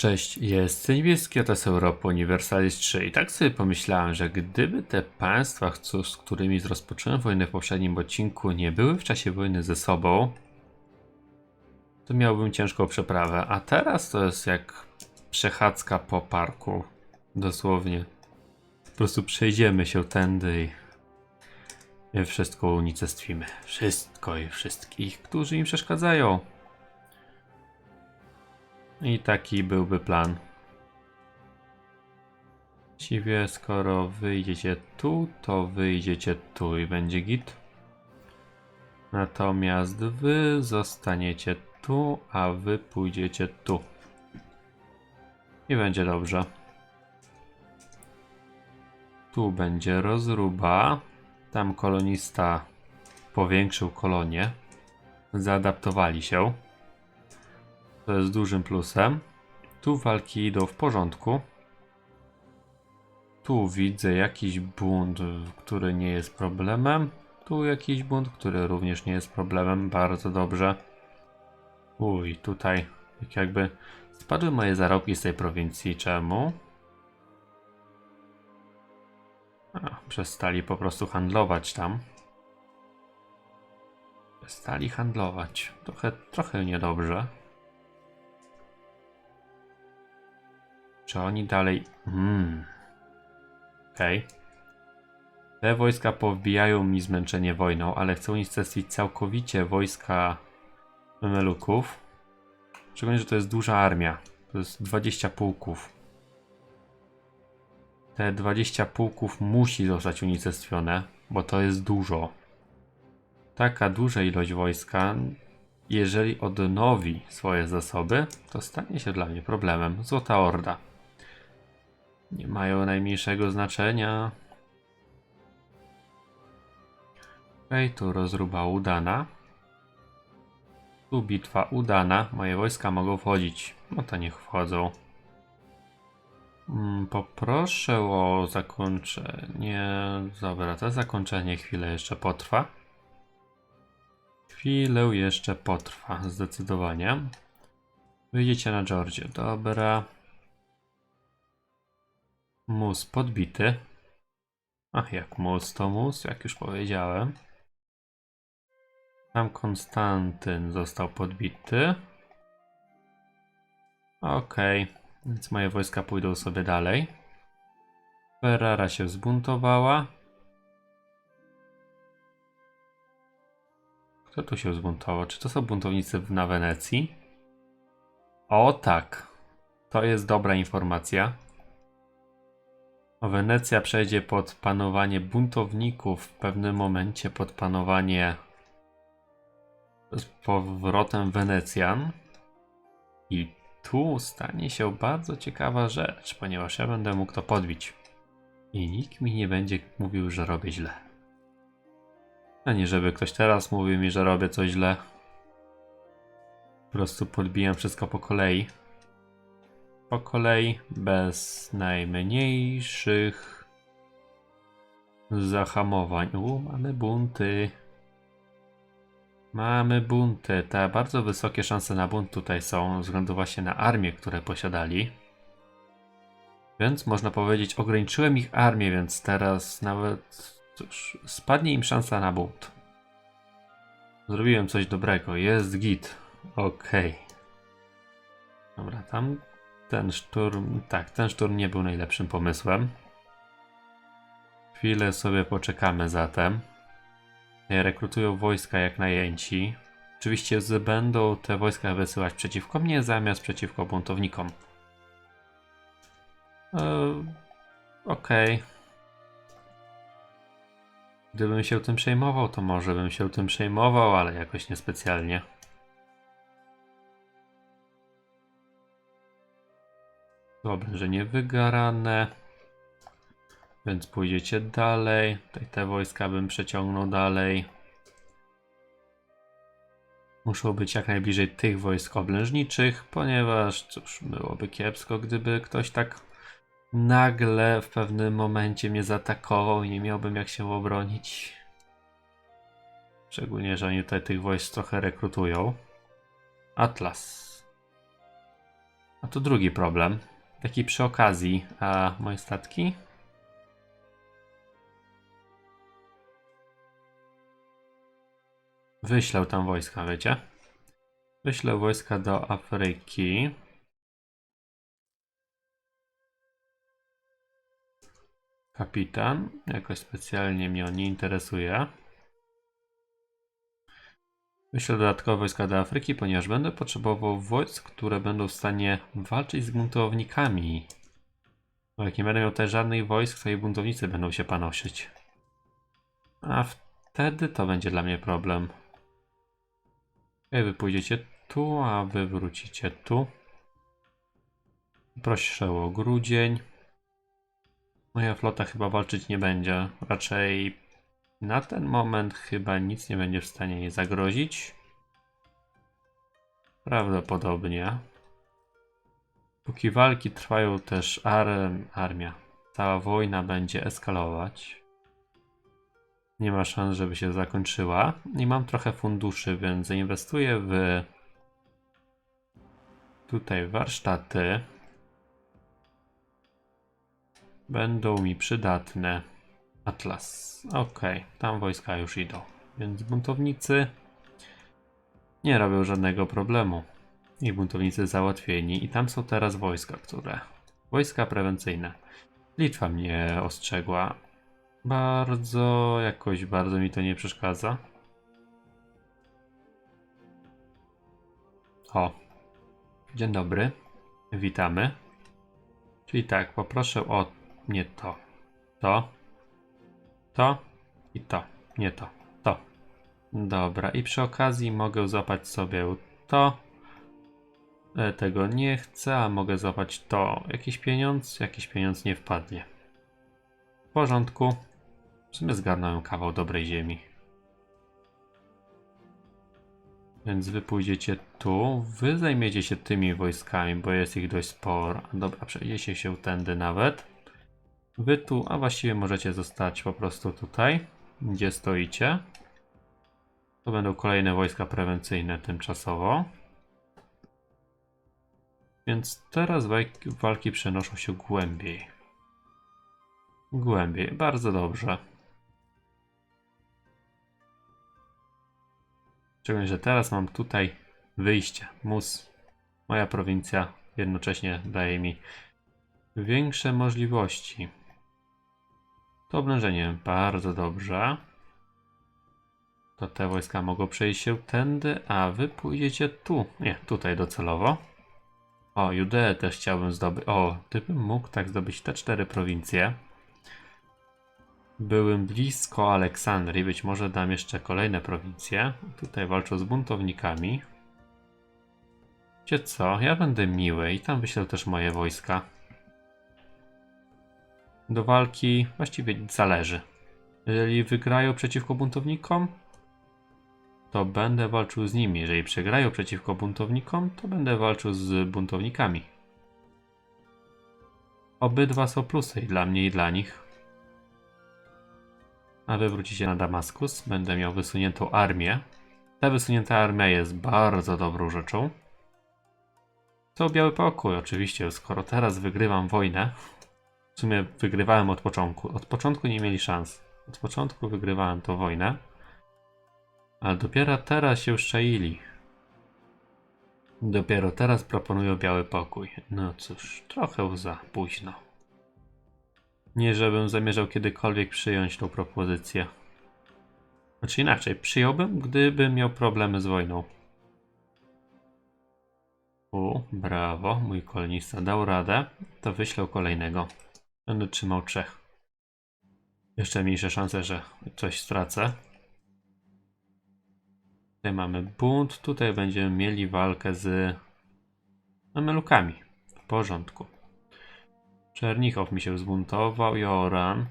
Cześć, jest niebieski, jest Europa Universalis 3 i tak sobie pomyślałem, że gdyby te państwa, z którymi rozpocząłem wojnę w poprzednim odcinku, nie były w czasie wojny ze sobą, to miałbym ciężką przeprawę, a teraz to jest jak przechadzka po parku, dosłownie. Po prostu przejdziemy się tędy i wszystko unicestwimy. Wszystko i wszystkich, którzy im przeszkadzają. I taki byłby plan. Właściwie skoro wyjdziecie tu, to wyjdziecie tu i będzie git. Natomiast wy zostaniecie tu, a wy pójdziecie tu. I będzie dobrze. Tu będzie rozruba. Tam kolonista powiększył kolonię. Zaadaptowali się. To jest dużym plusem. Tu walki idą w porządku. Tu widzę jakiś bunt, który nie jest problemem. Tu jakiś bunt, który również nie jest problemem. Bardzo dobrze. Uj, tutaj tak jakby spadły moje zarobki z tej prowincji. Czemu? A, przestali po prostu handlować tam. Przestali handlować. Trochę, trochę niedobrze. Czy oni dalej. Hmm. Okej. Te wojska powbijają mi zmęczenie wojną, ale chcą unicestwić całkowicie wojska Memeluków. Szczególnie, że to jest duża armia. To jest 20 pułków. Te 20 pułków musi zostać unicestwione, bo to jest dużo. Taka duża ilość wojska, jeżeli odnowi swoje zasoby, to stanie się dla mnie problemem. Złota Orda. Nie mają najmniejszego znaczenia. Okej, tu rozruba udana. Tu bitwa udana. Moje wojska mogą wchodzić. No to niech wchodzą. Mm, Poproszę o zakończenie. Dobra, to zakończenie chwilę jeszcze potrwa. Chwilę jeszcze potrwa, zdecydowanie. Wyjdziecie na Georgię. Dobra. Mus podbity. Ach, jak mus to mus, jak już powiedziałem. Tam Konstantyn został podbity. Okej, więc moje wojska pójdą sobie dalej. Ferrara się zbuntowała. Kto tu się zbuntował? Czy to są buntownicy na Wenecji? O tak, to jest dobra informacja. Wenecja przejdzie pod panowanie buntowników w pewnym momencie pod panowanie z powrotem Wenecjan. I tu stanie się bardzo ciekawa rzecz, ponieważ ja będę mógł to podbić. I nikt mi nie będzie mówił, że robię źle. A nie żeby ktoś teraz mówił mi, że robię coś źle. Po prostu podbijam wszystko po kolei po kolei, bez najmniejszych zahamowań. U, mamy bunty. Mamy bunty. Te bardzo wysokie szanse na bunt tutaj są, ze względu właśnie na armię, które posiadali. Więc można powiedzieć, ograniczyłem ich armię, więc teraz nawet cóż, spadnie im szansa na bunt. Zrobiłem coś dobrego. Jest git. Okej. Dobra, tam ten szturm, tak, ten szturm nie był najlepszym pomysłem. Chwilę sobie poczekamy zatem. Rekrutują wojska jak najęci. Oczywiście będą te wojska wysyłać przeciwko mnie zamiast przeciwko buntownikom. E, Okej. Gdybym się tym przejmował, to może bym się tym przejmował, ale jakoś niespecjalnie. Oblężenie wygarane. Więc pójdziecie dalej. Tutaj te wojska bym przeciągnął dalej. Muszą być jak najbliżej tych wojsk oblężniczych, ponieważ cóż, byłoby kiepsko, gdyby ktoś tak nagle w pewnym momencie mnie zaatakował i nie miałbym jak się obronić. Szczególnie, że oni tutaj tych wojsk trochę rekrutują. Atlas. A to drugi problem. Taki przy okazji. A moje statki? Wyślę tam wojska, wiecie? Wyślę wojska do Afryki. Kapitan. Jakoś specjalnie mnie on nie interesuje. Wyślę dodatkowe wojska do Afryki, ponieważ będę potrzebował wojsk, które będą w stanie walczyć z buntownikami. Bo jak nie będę miał też żadnych wojsk, to i buntownicy będą się panoszyć. A wtedy to będzie dla mnie problem. Wy pójdziecie tu, a wy wrócicie tu. Proszę o grudzień. Moja flota chyba walczyć nie będzie. Raczej na ten moment chyba nic nie będzie w stanie jej zagrozić. Prawdopodobnie. Póki walki trwają też ar armia. Cała wojna będzie eskalować. Nie ma szans, żeby się zakończyła. I mam trochę funduszy, więc zainwestuję w tutaj warsztaty. Będą mi przydatne. Atlas. Ok, tam wojska już idą. Więc buntownicy nie robią żadnego problemu. I buntownicy załatwieni. I tam są teraz wojska, które. Wojska prewencyjne. Litwa mnie ostrzegła. Bardzo, jakoś bardzo mi to nie przeszkadza. O. Dzień dobry. Witamy. Czyli tak, poproszę o nie to. To. To i to. Nie to. To. Dobra, i przy okazji mogę złapać sobie to. E, Tego nie chcę, a mogę złapać to. Jakiś pieniądz? Jakiś pieniądz nie wpadnie. W porządku. W sumie zgarnąłem kawał dobrej ziemi. Więc wy pójdziecie tu. Wy zajmiecie się tymi wojskami, bo jest ich dość sporo. Dobra, przejdziecie się tędy nawet. Wy tu, a właściwie możecie zostać po prostu tutaj, gdzie stoicie. To będą kolejne wojska prewencyjne tymczasowo. Więc teraz walki, przenoszą się głębiej. Głębiej, bardzo dobrze. Szczególnie, że teraz mam tutaj wyjście. Mus, moja prowincja, jednocześnie daje mi większe możliwości. To oblężenie bardzo dobrze. To te wojska mogą przejść się tędy, a wy pójdziecie tu. Nie, tutaj docelowo. O, Judeę też chciałbym zdobyć. O, gdybym mógł tak zdobyć te cztery prowincje. Byłem blisko Aleksandrii, być może dam jeszcze kolejne prowincje. Tutaj walczą z buntownikami. Wiecie co, ja będę miły i tam wyślę też moje wojska. Do walki właściwie zależy. Jeżeli wygrają przeciwko buntownikom, to będę walczył z nimi. Jeżeli przegrają przeciwko buntownikom, to będę walczył z buntownikami. Obydwa są plusy i dla mnie i dla nich. A wy wrócicie na Damaskus. Będę miał wysuniętą armię. Ta wysunięta armia jest bardzo dobrą rzeczą. To biały pokój, oczywiście, skoro teraz wygrywam wojnę. W sumie wygrywałem od początku. Od początku nie mieli szans. Od początku wygrywałem tą wojnę. Ale dopiero teraz się szczaili. Dopiero teraz proponują biały pokój. No cóż, trochę za późno. Nie, żebym zamierzał kiedykolwiek przyjąć tą propozycję. Znaczy inaczej, przyjąłbym, gdybym miał problemy z wojną. U, brawo, mój kolonista dał radę. To wyślę kolejnego. Będę trzymał trzech. Jeszcze mniejsze szanse, że coś stracę. Tutaj mamy bunt, tutaj będziemy mieli walkę z Mamelukami. W porządku. Czernichow mi się zbuntował, Joran.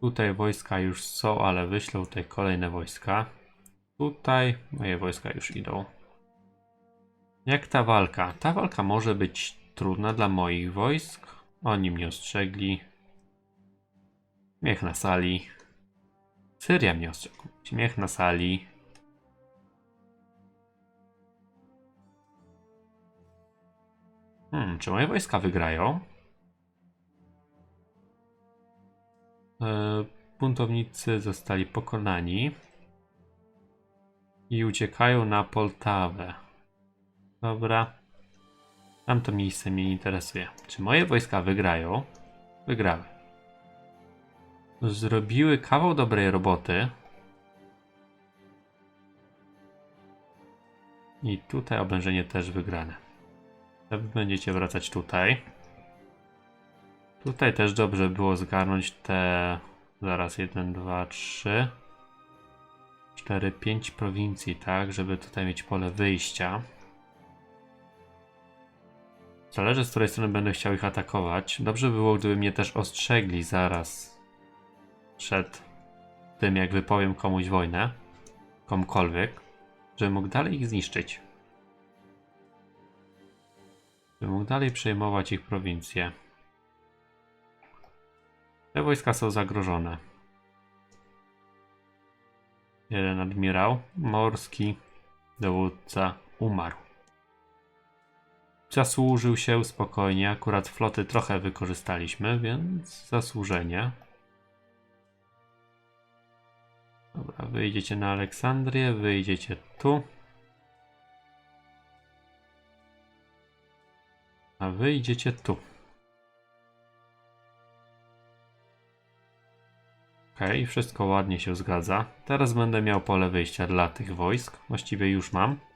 Tutaj wojska już są, ale wyślę tutaj kolejne wojska. Tutaj moje wojska już idą. Jak ta walka? Ta walka może być trudna dla moich wojsk. Oni mnie ostrzegli. Śmiech na sali. Syria mnie ostrzegł. Śmiech na sali. Hmm, czy moje wojska wygrają? E, buntownicy zostali pokonani i uciekają na Poltawę. Dobra. Tamto miejsce mnie nie interesuje. Czy moje wojska wygrają? Wygrały. Zrobiły kawał dobrej roboty. I tutaj oblężenie też wygrane. Wy Będziecie wracać tutaj. Tutaj też dobrze było zgarnąć te. Zaraz 1, 2, 3, 4, 5 prowincji, tak, żeby tutaj mieć pole wyjścia. Zależy z której strony będę chciał ich atakować. Dobrze by było, gdyby mnie też ostrzegli zaraz przed tym, jak wypowiem komuś wojnę, komukolwiek, żebym mógł dalej ich zniszczyć. Żebym mógł dalej przejmować ich prowincje. Te wojska są zagrożone. Jeden admirał morski dowódca umarł. Zasłużył się spokojnie, akurat floty trochę wykorzystaliśmy, więc zasłużenie. Dobra, wyjdziecie na Aleksandrię, wyjdziecie tu. A wyjdziecie tu. Okej, wszystko ładnie się zgadza. Teraz będę miał pole wyjścia dla tych wojsk. Właściwie już mam.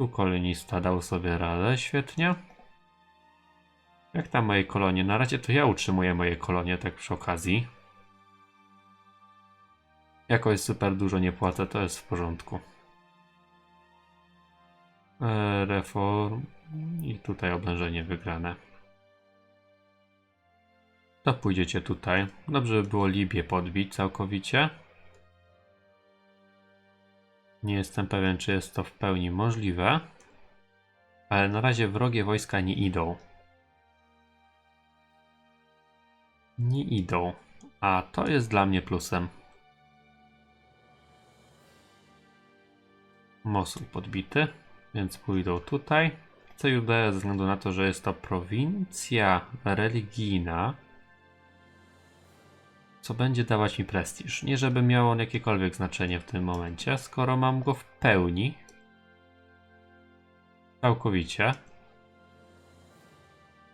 Tu kolonista dał sobie radę, świetnie. Jak tam moje kolonie? Na razie to ja utrzymuję moje kolonie, tak przy okazji. Jakoś super dużo nie płacę, to jest w porządku. E, reform i tutaj oblężenie wygrane. To pójdziecie tutaj. Dobrze by było Libię podbić całkowicie. Nie jestem pewien, czy jest to w pełni możliwe. Ale na razie wrogie wojska nie idą. Nie idą. A to jest dla mnie plusem. Mosul podbity, więc pójdą tutaj. Judeę ze względu na to, że jest to prowincja religijna, co będzie dawać mi prestiż. Nie żeby miał on jakiekolwiek znaczenie w tym momencie, skoro mam go w pełni. Całkowicie.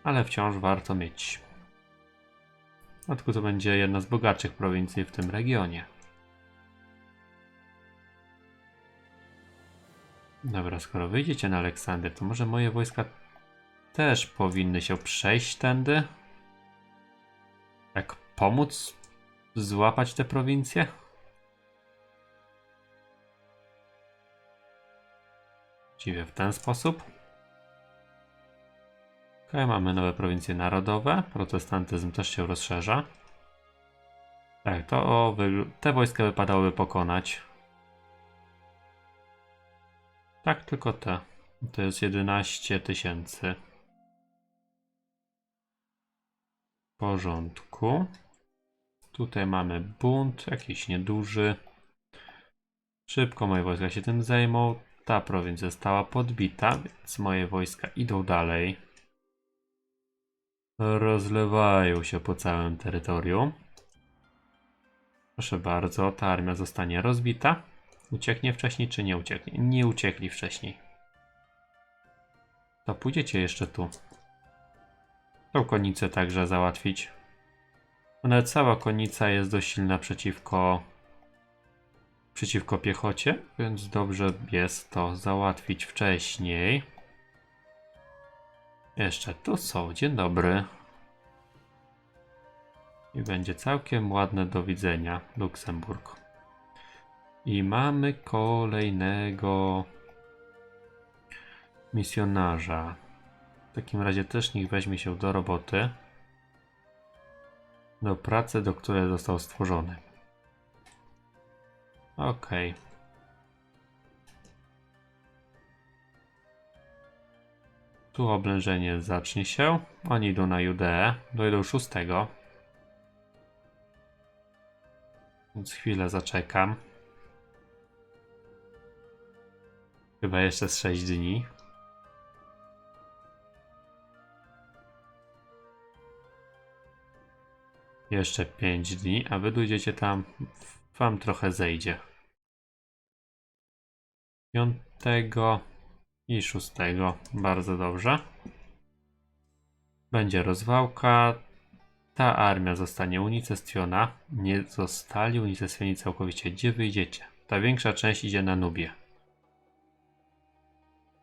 Ale wciąż warto mieć. W to będzie jedna z bogatszych prowincji w tym regionie. Dobra, skoro wyjdziecie na Aleksander, to może moje wojska też powinny się przejść tędy? Jak pomóc złapać te prowincje? Właściwie w ten sposób. Ok, mamy nowe prowincje narodowe. Protestantyzm też się rozszerza. Tak, to te wojska wypadałoby pokonać. Tak, tylko te. To jest 11 tysięcy. W porządku. Tutaj mamy bunt, jakiś nieduży. Szybko moje wojska się tym zajmą. Ta prowincja została podbita, więc moje wojska idą dalej. Rozlewają się po całym terytorium. Proszę bardzo, ta armia zostanie rozbita. Ucieknie wcześniej, czy nie ucieknie? Nie uciekli wcześniej. To pójdziecie jeszcze tu. Tą konnicę także załatwić. Ona cała konnica jest dość silna przeciwko przeciwko piechocie, więc dobrze jest to załatwić wcześniej. Jeszcze tu są. Dzień dobry. I będzie całkiem ładne do widzenia. Luksemburg. I mamy kolejnego misjonarza. W takim razie też niech weźmie się do roboty. Do pracy, do której został stworzony. Okej. Tu oblężenie zacznie się. Oni idą na Judeę. Dojdą szóstego. Więc chwilę zaczekam. Chyba jeszcze z 6 dni. Jeszcze 5 dni, a wy dojdziecie tam, wam trochę zejdzie. Piątego i szóstego, bardzo dobrze. Będzie rozwałka. Ta armia zostanie unicestwiona. Nie zostali unicestwieni całkowicie. Gdzie wyjdziecie? Ta większa część idzie na Nubię.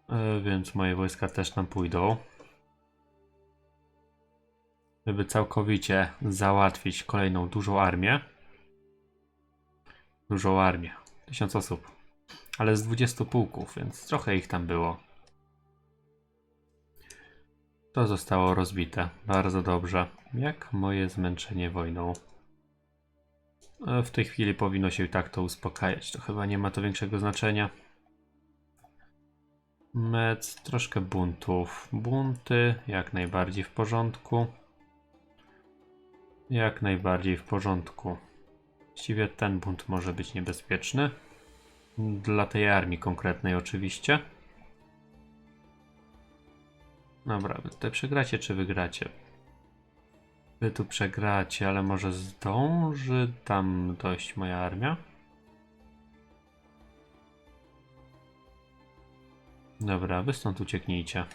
E, więc moje wojska też tam pójdą. Żeby całkowicie załatwić kolejną dużą armię. Dużą armię. Tysiąc osób. Ale z 20 pułków, więc trochę ich tam było. To zostało rozbite. Bardzo dobrze. Jak moje zmęczenie wojną? E, W tej chwili powinno się i tak to uspokajać. To chyba nie ma to większego znaczenia. Mec, troszkę buntów. Bunty, jak najbardziej w porządku. Jak najbardziej w porządku. Właściwie ten bunt może być niebezpieczny. Dla tej armii konkretnej oczywiście. Dobra, wy tutaj przegracie czy wygracie? Wy tu przegracie, ale może zdąży tam dojść moja armia? Dobra, wy stąd ucieknijcie.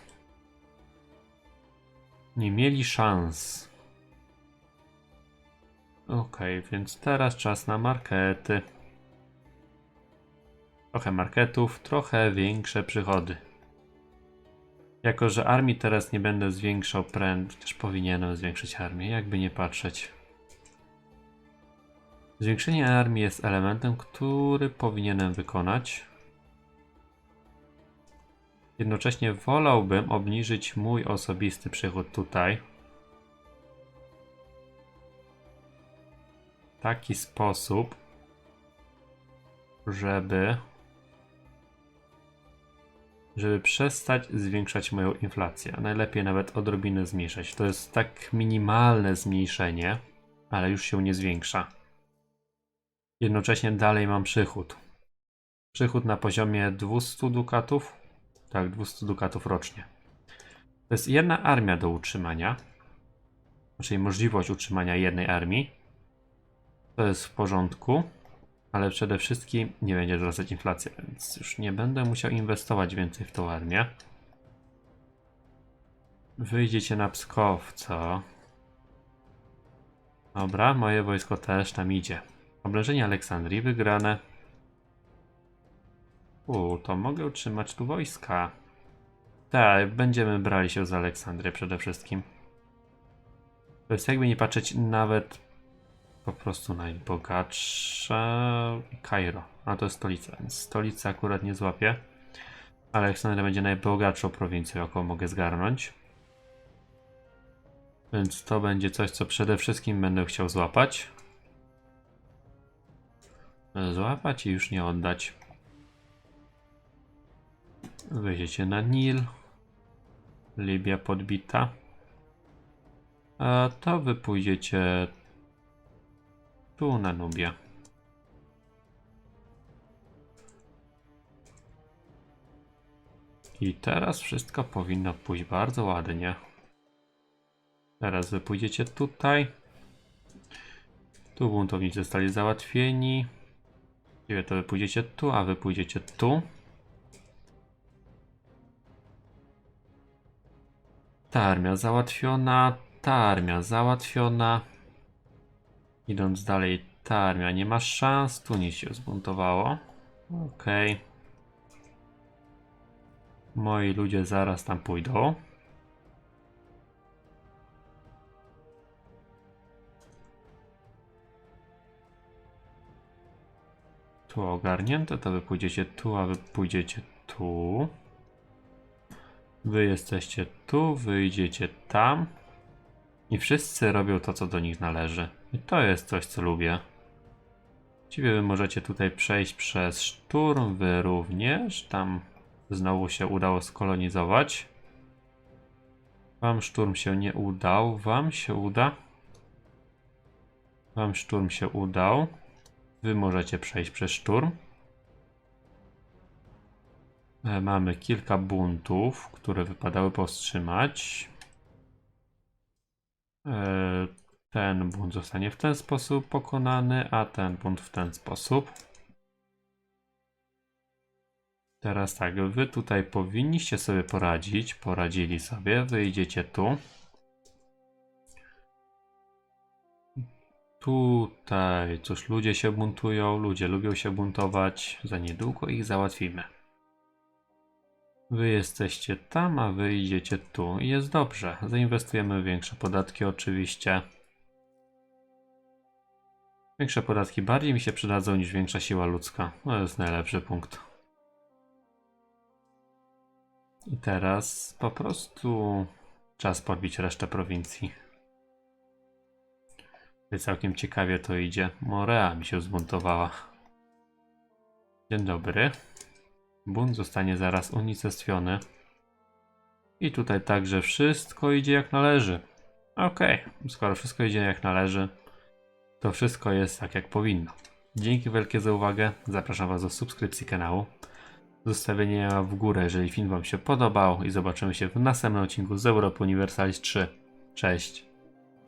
Nie mieli szans. Okej, więc teraz czas na markety. Trochę marketów, trochę większe przychody. Jako, że armii teraz nie będę zwiększał pręd, też powinienem zwiększyć armię, jakby nie patrzeć. Zwiększenie armii jest elementem, który powinienem wykonać. Jednocześnie wolałbym obniżyć mój osobisty przychód tutaj. Taki sposób, żeby żeby przestać zwiększać moją inflację. a Najlepiej nawet odrobinę zmniejszać. To jest tak minimalne zmniejszenie, ale już się nie zwiększa. Jednocześnie dalej mam przychód. Przychód na poziomie 200 dukatów. Tak, 200 dukatów rocznie. To jest jedna armia do utrzymania. Czyli możliwość utrzymania jednej armii. To jest w porządku. Ale przede wszystkim nie będzie wzrastać inflacja, więc już nie będę musiał inwestować więcej w tą armię. Wyjdziecie na Pskow, co? Dobra, moje wojsko też tam idzie. Oblężenie Aleksandrii wygrane. U, to mogę utrzymać tu wojska. Tak, będziemy brali się za Aleksandrię przede wszystkim. To jest jakby nie patrzeć nawet po prostu najbogatsza Kairo. A to jest stolica, więc stolica akurat nie złapie. Aleksandria będzie najbogatszą prowincją, jaką mogę zgarnąć. Więc to będzie coś, co przede wszystkim będę chciał złapać. Złapać i już nie oddać. Wyjdziecie na Nil. Libia podbita. A to wy pójdziecie tu na Nubie. I teraz wszystko powinno pójść bardzo ładnie. Teraz wy pójdziecie tutaj. Tu buntownicy zostali załatwieni. Ciebie to wy pójdziecie tu, a wy pójdziecie tu. Ta armia załatwiona, ta armia załatwiona. Idąc dalej, ta armia nie ma szans. Tu nic się zbuntowało. Okej. Moi ludzie zaraz tam pójdą. Tu ogarnięte, to wy pójdziecie tu, a wy pójdziecie tu. Wy jesteście tu, wy idziecie tam. I wszyscy robią to, co do nich należy. I to jest coś, co lubię. Właściwie wy możecie tutaj przejść przez szturm, wy również. Tam znowu się udało skolonizować. Wam szturm się nie udał. Wam się uda. Wam szturm się udał. Wy możecie przejść przez szturm. E, Mamy kilka buntów, które wypadały powstrzymać. Ten bunt zostanie w ten sposób pokonany, a ten bunt w ten sposób. Teraz tak, wy tutaj powinniście sobie poradzić. Poradzili sobie. Wyjdziecie tu. Tutaj, cóż, ludzie się buntują, ludzie lubią się buntować. Za niedługo ich załatwimy. Wy jesteście tam, a wy idziecie tu. Jest dobrze. Zainwestujemy w większe podatki oczywiście. Większe podatki bardziej mi się przydadzą niż większa siła ludzka. To jest najlepszy punkt. I teraz po prostu czas podbić resztę prowincji. Tutaj Całkiem ciekawie to idzie. Morea mi się zbuntowała. Dzień dobry. Bunt zostanie zaraz unicestwiony. I tutaj także wszystko idzie jak należy. Okej, skoro wszystko idzie jak należy, to wszystko jest tak jak powinno. Dzięki wielkie za uwagę. Zapraszam Was do subskrypcji kanału. Zostawienia w górę, jeżeli film Wam się podobał i zobaczymy się w następnym odcinku z Europy Universalis 3. Cześć!